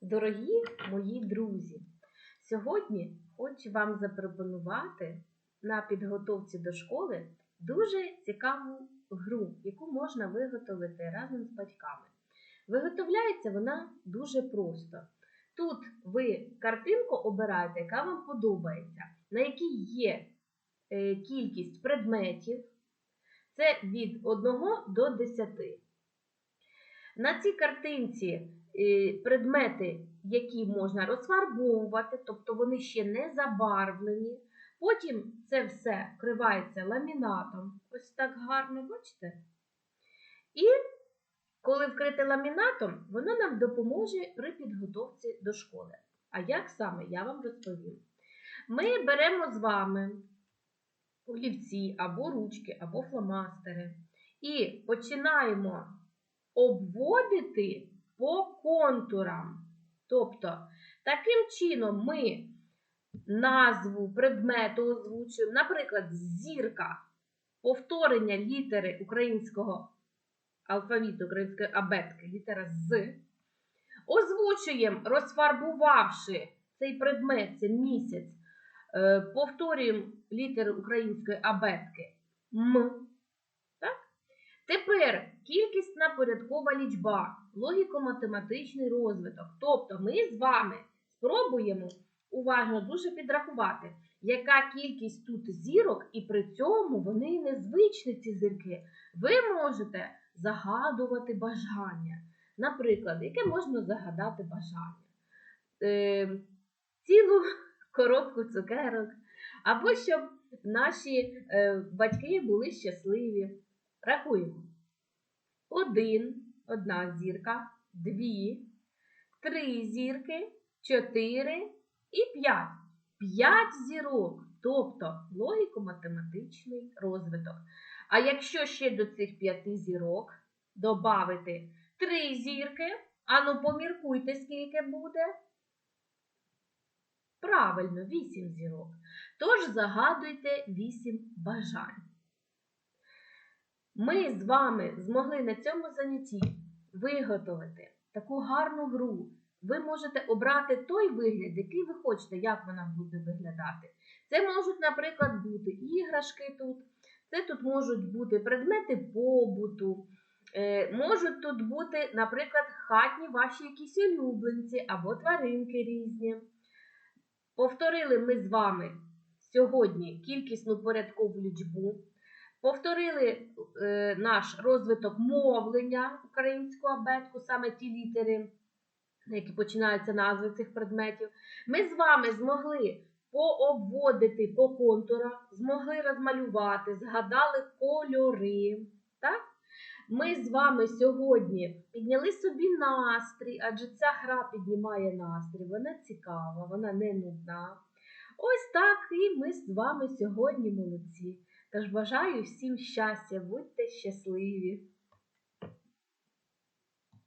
Дорогі мої друзі, сьогодні хочу вам запропонувати на підготовці до школи дуже цікаву гру, яку можна виготовити разом з батьками. Виготовляється вона дуже просто. Тут ви картинку обираєте, яка вам подобається, на якій є е, кількість предметів. Це від 1 до 10. На цій картинці е, предмети, які можна розфарбовувати, тобто вони ще не забарвлені. Потім це все вкривається ламінатом. Ось так гарно, бачите? І коли вкрите ламінатом, воно нам допоможе при підготовці до школи. А як саме, я вам розповім. Ми беремо з вами олівці або ручки, або фломастери і починаємо обводити по контурам. Тобто, таким чином ми назву предмету озвучуємо, наприклад, зірка повторення літери українського алфавіту, української абетки, літера З. Озвучуємо, розфарбувавши цей предмет, це місяць, е, повторюємо літери української абетки М. Так? Тепер кількісна порядкова лічба, логіко-математичний розвиток. Тобто ми з вами спробуємо уважно дуже підрахувати, яка кількість тут зірок, і при цьому вони незвичні ці зірки. Ви можете загадувати бажання. Наприклад, яке можна загадати бажання? Е, цілу коробку цукерок, або щоб наші е, батьки були щасливі. Рахуємо. Один, одна зірка, дві, три зірки, чотири і п'ять. П'ять зірок, тобто логіко-математичний розвиток. А якщо ще до цих п'яти зірок додати три зірки, ану поміркуйте, скільки буде. Правильно, вісім зірок. Тож загадуйте вісім бажань. Ми з вами змогли на цьому занятті виготовити таку гарну гру. Ви можете обрати той вигляд, який ви хочете, як вона буде виглядати. Це можуть, наприклад, бути іграшки тут, це тут можуть бути предмети побуту, е, можуть тут бути, наприклад, хатні ваші якісь улюбленці або тваринки різні. Повторили ми з вами сьогодні кількісну порядкову лічбу. Повторили е, наш розвиток мовлення українську абетку, саме ті літери, на які починаються назви цих предметів. Ми з вами змогли пообводити по контурах, змогли розмалювати, згадали кольори. Так? Ми з вами сьогодні підняли собі настрій, адже ця гра піднімає настрій, вона цікава, вона не нудна. Ось так і ми з вами сьогодні молодці. Тож бажаю всім щастя, будьте щасливі!